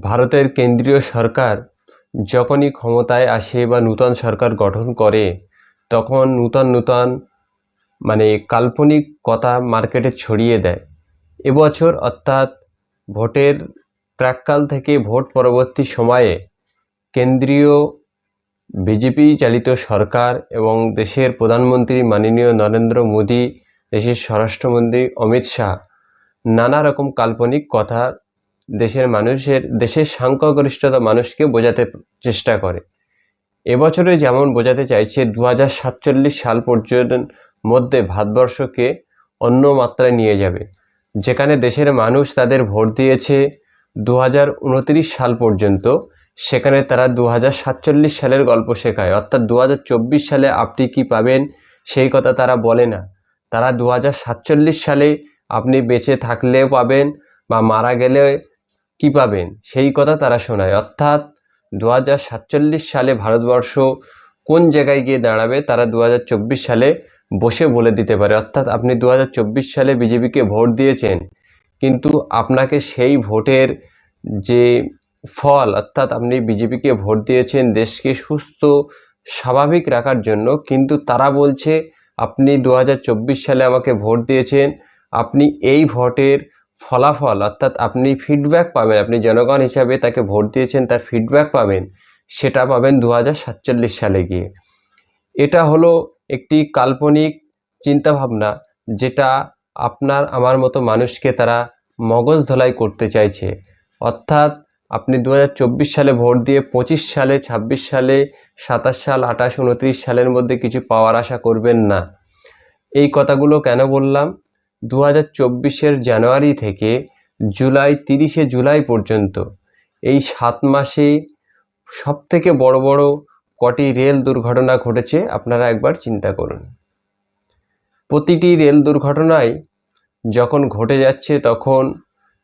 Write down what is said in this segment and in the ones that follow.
ভারতের কেন্দ্রীয় সরকার যখনই ক্ষমতায় আসে বা নূতন সরকার গঠন করে, তখন নূতন নূতন মানে কাল্পনিক কথা মার্কেটে ছড়িয়ে দেয়। এবছর অর্থাৎ ভোটের প্রাককাল থেকে ভোট পরবর্তী সময়ে কেন্দ্রীয় বিজেপি চালিত সরকার এবং দেশের প্রধানমন্ত্রী মাননীয় নরেন্দ্র মোদী, দেশের স্বরাষ্ট্রমন্ত্রী অমিত শাহ নানা রকম কাল্পনিক কথা দেশের মানুষের, দেশের সংখ্যাগরিষ্ঠতা মানুষকে বোঝাতে চেষ্টা করে। এবছরে যেমন বোঝাতে চাইছে দু হাজার সাতচল্লিশ সাল পর্যন্ত মধ্যে ভারতবর্ষকে অন্য মাত্রায় নিয়ে যাবে। যেখানে দেশের মানুষ তাদের ভোট দিয়েছে দু হাজার উনত্রিশ সাল পর্যন্ত, সেখানে তারা দু হাজার সাতচল্লিশ সালের গল্প শেখায়। অর্থাৎ দু হাজার চব্বিশ সালে আপনি কি পাবেন, সেই কথা তারা বলে না। তারা দু হাজার সাতচল্লিশ সালে আপনি বেঁচে থাকলেও পাবেন বা মারা গেলে কি পাবেন? সেই কথা তারা শোনায়। অর্থাৎ দু হাজার সাতচল্লিশ সালে ভারতবর্ষ কোন জায়গায় গিয়ে দাঁড়াবে তারা দু হাজার চব্বিশ সালে বসে বলে দিতে পারে। অর্থাৎ আপনি দু হাজার চব্বিশ সালে বিজেপিকে ভোট দিয়েছেন, কিন্তু আপনাকে সেই ভোটের যে ফল, অর্থাৎ আপনি বিজেপিকে ভোট দিয়েছেন দেশকে সুস্থ, স্বাভাবিক রাখার জন্য, কিন্তু তারা বলছে, আপনি দু হাজার চব্বিশ সালে আমাকে ভোট দিয়েছেন, আপনি এই ভোটের ফলাফল, অর্থাৎ আপনি ফিডব্যাক পাবেন। আপনি জনগণ হিসাবে তাকে ভোট দিয়েছেন, তার ফিডব্যাক পাবেন, সেটা পাবেন দু হাজার সাতচল্লিশ সালে গিয়ে। এটা হলো একটি কাল্পনিক চিন্তাভাবনা, যেটা আপনার, আমার মতো মানুষকে তারা মগজ ধলাই করতে চাইছে। অর্থাৎ আপনি দু হাজার চব্বিশ সালে ভোট দিয়ে পঁচিশ সালে ২৬ সালে, সাতাশ সাল, আঠাশ, উনত্রিশ সালের মধ্যে কিছু পাওয়ার আশা করবেন না। এই কথাগুলো কেন বললাম? দু হাজার চব্বিশের জানুয়ারি থেকে জুলাই, তিরিশে জুলাই পর্যন্ত এই সাত মাসে সবথেকে বড় বড় কটি রেল দুর্ঘটনা ঘটেছে আপনারা একবার চিন্তা করুন। প্রতিটি রেল দুর্ঘটনায় যখন ঘটে যাচ্ছে তখন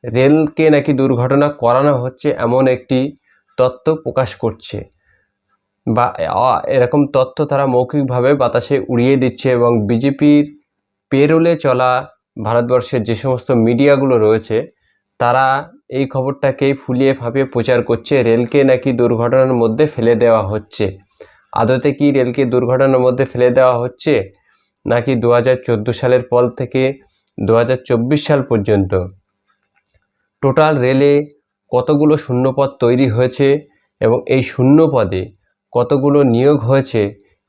রেলকে নাকি দুর্ঘটনা করানো হচ্ছে এমন একটি তত্ত্ব প্রকাশ করছে বা এরকম তথ্য তারা মৌখিকভাবে বাতাসে উড়িয়ে দিচ্ছে এবং বিজেপির পেরোলে চলা ভারতবর্ষের যে সমস্ত মিডিয়াগুলো রয়েছে, তারা এই খবরটাকেই ফুলিয়ে ফাঁপিয়ে প্রচার করছে। রেলকে নাকি দুর্ঘটনার মধ্যে ফেলে দেওয়া হচ্ছে। আদতে কি রেলকে দুর্ঘটনার মধ্যে ফেলে দেওয়া হচ্ছে? নাকি দু হাজার চোদ্দ সালের পর থেকে দু হাজার চব্বিশ সাল পর্যন্ত? টোটাল রেলে কতগুলো শূন্যপদ তৈরি হয়েছে এবং এই শূন্যপদে কতগুলো নিয়োগ হয়েছে,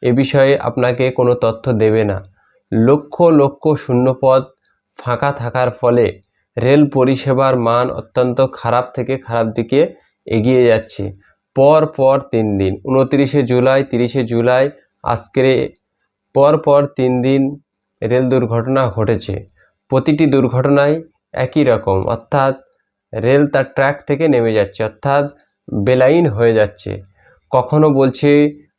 এ বিষয়ে আপনাকে কোনো তথ্য দেবে না। লক্ষ লক্ষ শূন্যপদ ফাঁকা থাকার ফলে রেল পরিষেবার মান অত্যন্ত খারাপ থেকে খারাপ দিকে এগিয়ে যাচ্ছে। পর পর তিন দিন, উনতিরিশে জুলাই, তিরিশে জুলাই, আজকের পর পর তিন দিন রেল দুর্ঘটনা ঘটেছে। প্রতিটি দুর্ঘটনায় একই রকম, অর্থাৎ রেল তার ট্র্যাক থেকে নেমে যাচ্ছে, অর্থাৎ বেলাইন হয়ে যাচ্ছে। কখনো বলছে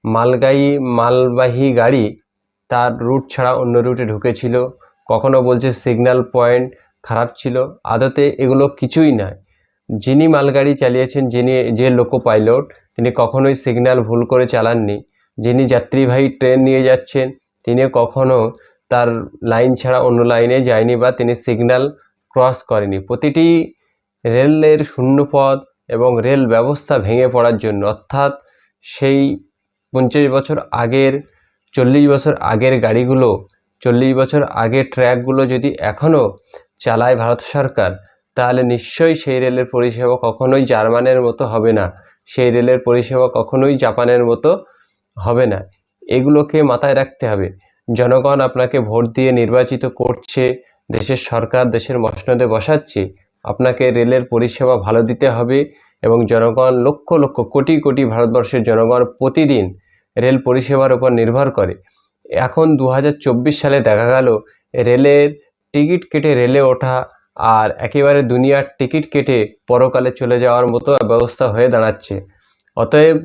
মালগাড়ি মালবাহী গাড়ি তার রুট ছাড়া অন্য রুটে ঢুকেছিল কখনো বলছে সিগন্যাল পয়েন্ট খারাপ ছিল। আদতে এগুলো কিছুই নয়। যিনি মালগাড়ি চালিয়েছেন, যিনি যে লোকো পাইলট তিনি কখনোই সিগন্যাল ভুল করে চালাননি। যিনি যাত্রীবাহী ট্রেন নিয়ে যাচ্ছেন, তিনি কখনো তার লাইন ছাড়া অন্য লাইনে যায়নি বা তিনি সিগন্যাল ক্রস করেনি। প্রতিটি রেলের শূন্যপদ এবং রেল ব্যবস্থা ভেঙে পড়ার জন্য, অর্থাৎ সেই পঞ্চাশ বছর আগের, চল্লিশ বছর আগের গাড়িগুলো চল্লিশ বছর আগে ট্র্যাকগুলো যদি এখনও চালায় ভারত সরকার, তাহলে নিশ্চয়ই সেই রেলের পরিষেবা কখনোই জার্মানের মতো হবে না। সেই রেলের পরিষেবা কখনোই জাপানের মতো হবে না। এগুলোকে মাথায় রাখতে হবে। জনগণ আপনাকে ভোট দিয়ে নির্বাচিত করছে, দেশের সরকার দেশের মসনদে বসাচ্ছে। আপনাকে রেলের পরিষেবা ভালো দিতে হবে এবং জনগণ লক্ষ লক্ষ কোটি কোটি ভারতবর্ষের জনগণ প্রতিদিন রেল পরিষেবার উপর নির্ভর করে। এখন দু হাজার চব্বিশ সালে দেখা গেল রেলের টিকিট কেটে রেলে ওঠা আর একেবারে দুনিয়ার টিকিট কেটে পরকালে চলে যাওয়ার মতো ব্যবস্থা হয়ে দাঁড়াচ্ছে। অতএব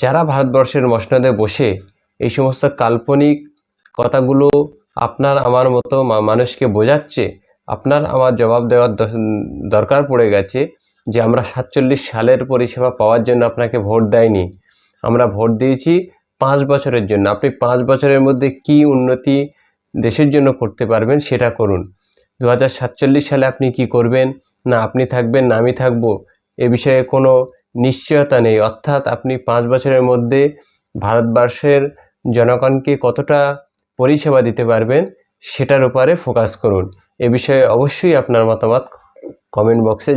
যারা ভারতবর্ষের মসনদে বসে এই সমস্ত কাল্পনিক কথাগুলো আপনার আমার মতো মানুষকে বোঝাচ্ছে, আপনার আমার জবাব দেওয়ার দরকার পড়ে গেছে যে আমরা সাতচল্লিশ সালের পরিষেবা পাওয়ার জন্য আপনাকে ভোট দেয়নি। আমরা ভোট দিয়েছি পাঁচ বছরের জন্য। আপনি পাঁচ বছরের মধ্যে কি উন্নতি দেশের জন্য করতে পারবেন সেটা করুন। দু হাজার সাতচল্লিশ সালে আপনি কি করবেন? না, আপনি থাকবেন না, আমি থাকব। এ বিষয়ে কোনো নিশ্চয়তা নেই। অর্থাৎ আপনি পাঁচ বছরের মধ্যে ভারতবর্ষের জনগণকে কতটা পরিষেবা দিতে পারবেন সেটার উপরে ফোকাস করুন। এ বিষয়ে অবশ্যই আপনার মতামত কমেন্ট বক্সে